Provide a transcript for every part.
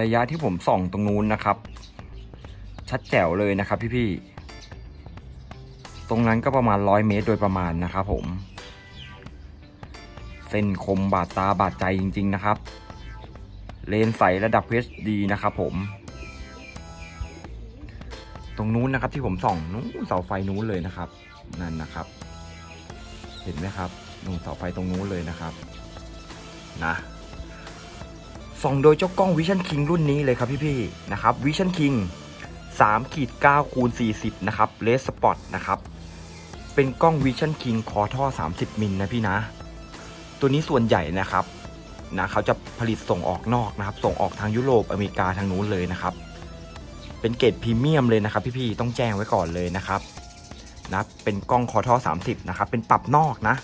ระยะที่ผมส่องตรงนู้นนะครับ ชัดแจ๋วเลยนะครับพี่ๆตรงนั้นก็ประมาณร้อยเมตรโดยประมาณนะครับผม เส้นคมบาดตาบาดใจจริง ๆนะครับ เลนใสระดับ HD นะครับผม ตรงนู้นนะครับที่ผมส่องนู้นเสาไฟนู้นเลยนะครับ นั่นนะครับ เห็นไหมครับนู่นเสาไฟตรงนู้นเลยนะครับ นะ ส่องโดยเจ้ากล้อง Vision King รุ่นนี้เลยครับพี่ๆนะครับ Vision King 3ขีด9คูณ40 นะครับเลสสปอตนะครับ เป็นกล้อง Vision King คอท่อ 30 มิลนะพี่นะ ตัวนี้ส่วนใหญ่นะครับนะเขาจะผลิตส่งออกนอกนะครับ ส่งออกทางยุโรปอเมริกาทางนู้นเลยนะครับ เป็นเกรดพรีเมียมเลยนะครับ พี่ๆต้องแจ้งไว้ก่อนเลยนะครับนะเป็นกล้องคอท่อ 30 นะครับ เป็นปรับนอกนะ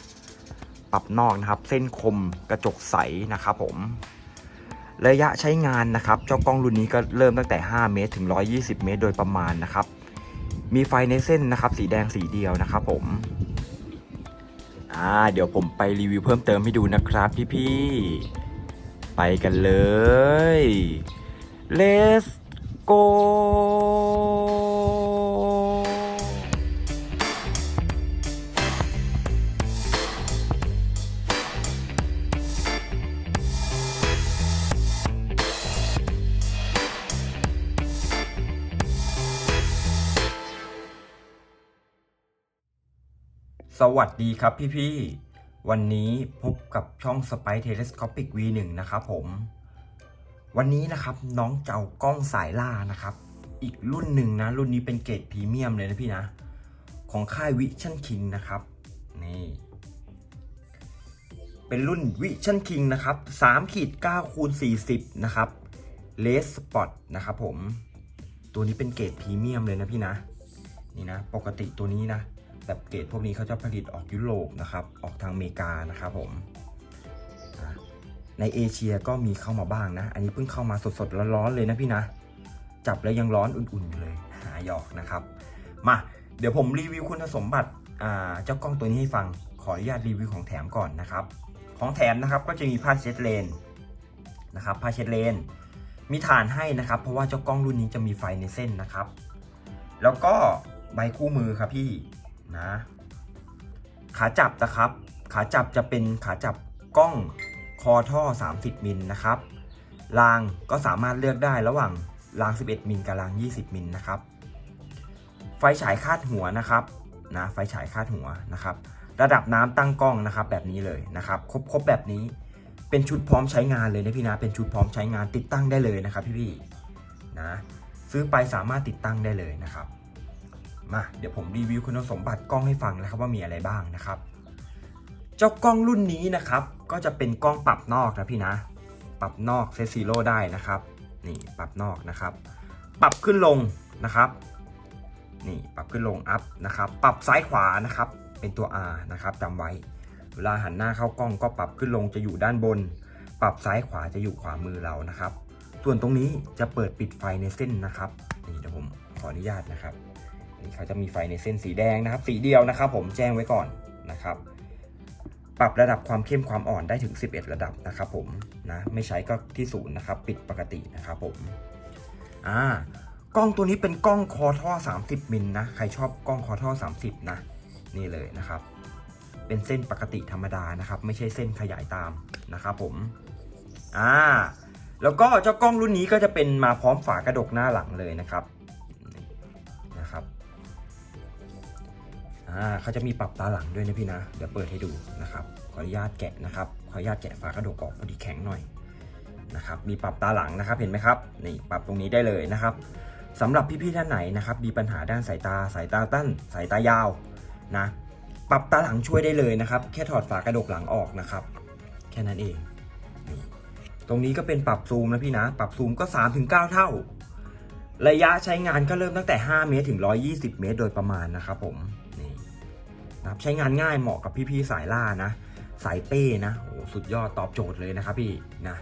ปรับนอกนะครับ เส้นคมกระจกใสนะครับผม ระยะใช้งานนะครับ เจ้ากล้องรุ่นนี้ก็เริ่มตั้งแต่ 5 เมตร ถึง 120 เมตร โดยประมาณนะครับ มีไฟในเส้นนะครับ สีแดงสีเดียวนะครับผมอ่าเดี๋ยวผมไปรีวิวเพิ่มเติมให้ดูนะครับพี่ๆ ไปกันเลย let's go สวัสดีครับพี่ๆ วันนี้พบกับช่อง Spy Telescopic V1 นะครับผม วันนี้นะครับน้องเจ้ากล้องสายล่านะครับ อีกรุ่นหนึ่งนะ รุ่นนี้เป็นเกรดพรีเมียมเลยนะพี่นะ ของค่าย Vision King นะครับ นี่ เป็นรุ่น Vision King นะครับ3ขีด9คูณ40 นะครับเลสสปอตนะครับผม ตัวนี้เป็นเกรดพรีเมียมเลยนะพี่นะ นี่นะ ปกติตัวนี้นะ แบบเกรดพวกนี้เขาจะผลิตออกยุโรปนะครับ ออกทางอเมริกานะครับผมในเอเชียก็มีเข้ามาบ้างนะ อันนี้เพิ่งเข้ามาสดๆร้อนๆเลยนะพี่นะ จับแล้วยังร้อนอุ่นๆอยู่เลยหาหยอกนะครับ มาเดี๋ยวผมรีวิวคุณสมบัติเจ้ากล้องตัวนี้ให้ฟัง ขออนุญาตรีวิวของแถมก่อนนะครับ ของแถมนะครับก็จะมีผ้าเช็ดเลนนะครับ ผ้าเช็ดเลน มีฐานให้นะครับ เพราะว่าเจ้ากล้องรุ่นนี้จะมีไฟในเส้นนะครับ แล้วก็ใบคู่มือครับพี่ นะขาจับนะครับ ขาจับจะเป็นขาจับกล้องคอท่อ 30 มิลนะครับรางก็สามารถเลือกได้ระหว่างราง 11 มิลกับราง 20 มิลนะครับ ไฟฉายคาดหัวนะครับนะไฟฉายคาดหัวนะครับ ระดับน้ำตั้งกล้องนะครับแบบนี้เลยนะครับ ครบครบแบบนี้เป็นชุดพร้อมใช้งานเลยนะพี่นะเป็นชุดพร้อมใช้งานติดตั้งได้เลยนะครับพี่ๆนะซื้อไปสามารถติดตั้งได้เลยนะครับ มาเดี๋ยวผมรีวิวคุณสมบัติกล้องให้ฟังนะครับว่ามีอะไรบ้างนะครับ เจ้ากล้องรุ่นนี้นะครับ ก็จะเป็นกล้องปรับนอกนะพี่นะ ปรับนอกเซซีโร่ได้นะครับ นี่ปรับนอกนะครับ ปรับขึ้นลงนะครับ นี่ปรับขึ้นลงอัพนะครับ ปรับซ้ายขวานะครับ เป็นตัว R นะครับจำไว้ เวลาหันหน้าเข้ากล้องก็ปรับขึ้นลงจะอยู่ด้านบน ปรับซ้ายขวาจะอยู่ขวามือเรานะครับ ส่วนตรงนี้จะเปิดปิดไฟในเส้นนะครับ นี่เดี๋ยวผมขออนุญาตนะครับ นี่เขาจะมีไฟในเส้นสีแดงนะครับ สีเดียวนะครับ ผมแจ้งไว้ก่อนนะครับ ปรับระดับความเข้มความอ่อนได้ถึง 11 ระดับนะครับ ผมนะไม่ใช้ก็ที่ศูนย์นะครับ ปิดปกตินะครับ ผมอ่ากล้องตัวนี้เป็นกล้องคอท่อ 30มิลนะใครชอบกล้องคอท่อ 30 นะ นี่เลยนะครับ เป็นเส้นปกติธรรมดานะครับ ไม่ใช่เส้นขยายตามนะครับ ผมอ่าแล้วก็เจ้ากล้องรุ่นนี้ก็จะเป็นมาพร้อมฝากระดกหน้าหลังเลยนะครับ อ่าเขาจะมีปรับตาหลังด้วยนะพี่นะ เดี๋ยวเปิดให้ดูนะครับขออนุญาตแกะนะครับขออนุญาตแกะฝากระดกออกพอดีแข็งหน่อยนะครับมีปรับตาหลังนะครับเห็นไหมครับนี่ปรับตรงนี้ได้เลยนะครับสำหรับพี่ๆท่านไหนนะครับมีปัญหาด้านสายตาสายตาตั้นสายตายาวนะปรับตาหลังช่วยได้เลยนะครับ แค่ถอดฝากระดกหลังออกนะครับ แค่นั้นเองนี่ตรงนี้ก็เป็นปรับซูมนะพี่นะ ปรับซูมก็ 3-9 เท่า ระยะใช้งานก็เริ่มตั้งแต่ 5 เมตรถึง 120 เมตร โดยประมาณนะครับผม นะครับใช้งานง่ายเหมาะกับพี่ๆสายล่านะ สายเป้นะโอ้สุดยอดตอบโจทย์เลยนะครับพี่นะ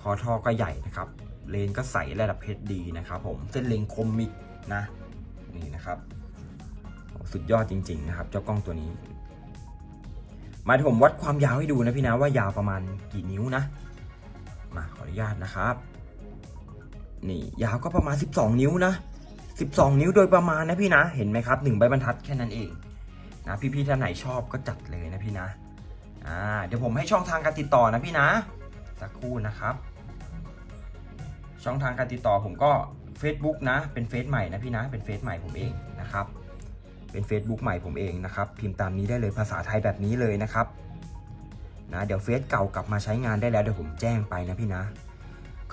คอท่อก็ใหญ่นะครับ เลนก็ใสระดับเพชรดีนะครับผมเส้นเลนคมมิกนะนี่นะครับสุดยอดจริง ๆ นะครับ เจ้ากล้องตัวนี้ มาผมวัดความยาวให้ดูนะพี่นะว่ายาวประมาณกี่นิ้วนะ มาขออนุญาตนะครับ นี่ยาวก็ประมาณ 12 นิ้วนะ 12 นิ้วโดยประมาณนะพี่นะ เห็นไหมครับหนึ่งใบบรรทัดแค่นั้นเองนะพี่ๆท่านไหนชอบก็จัดเลยนะพี่นะอ่าเดี๋ยวผมให้ช่องทางการติดต่อนะพี่นะ สักครู่นะครับ ช่องทางการติดต่อผมก็ Facebook นะ เป็นเฟซใหม่นะพี่นะ เป็นเฟซใหม่ผมเองนะครับ เป็น Facebook ใหม่ผมเองนะครับ พิมพ์ตามนี้ได้เลยภาษาไทยแบบนี้เลยนะครับนะเดี๋ยวเฟซเก่ากลับมาใช้งานได้แล้วเดี๋ยวผมแจ้งไปนะพี่นะ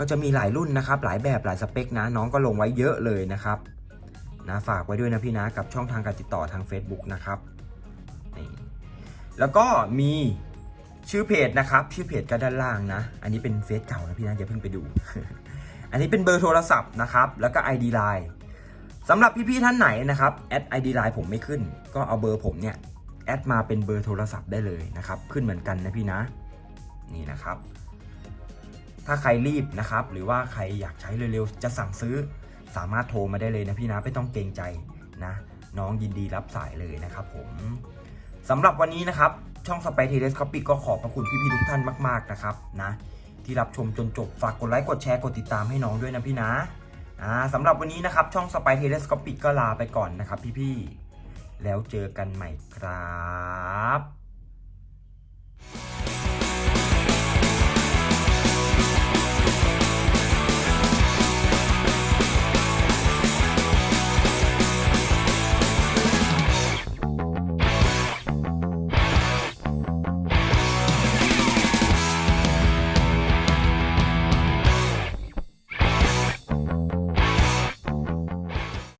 ก็จะมีหลายรุ่นนะครับ หลายแบบหลายสเปคนะ น้องก็ลงไว้เยอะเลยนะครับนะฝากไว้ด้วยนะพี่นะกับช่องทางการติดต่อทาง Facebook นะครับนี่แล้วก็มีชื่อเพจนะครับ ชื่อเพจก็ด้านล่างนะ อันนี้เป็นเฟซเก่านะพี่นะอย่าเพิ่งไปดู อันนี้เป็นเบอร์โทรศัพท์นะครับ แล้วก็ ID Line สำหรับพี่ๆท่านไหนนะครับแอด ID Line ผมไม่ขึ้น ก็เอาเบอร์ผมเนี่ยแอดมาเป็นเบอร์โทรศัพท์ได้เลยนะครับ ขึ้นเหมือนกันนะพี่นะ นี่นะครับ ถ้าใครรีบนะครับ หรือว่าใครอยากใช้เร็วๆ จะสั่งซื้อสามารถโทรมาได้เลยนะพี่นะไม่ต้องเกรงใจนะ น้องยินดีรับสายเลยนะครับผมสำหรับวันนี้นะครับ ช่องสไปเทเลสคอปิกก็ขอบพระคุณพี่ๆทุกท่านมากๆนะครับนะที่รับชมจนจบฝากกดไลค์กดแชร์กดติดตามให้น้องด้วยนะพี่นะอ่าสำหรับวันนี้นะครับ ช่องสไปเทเลสคอปิก็ลาไปก่อนนะครับ พี่ๆแล้วเจอกันใหม่ครับ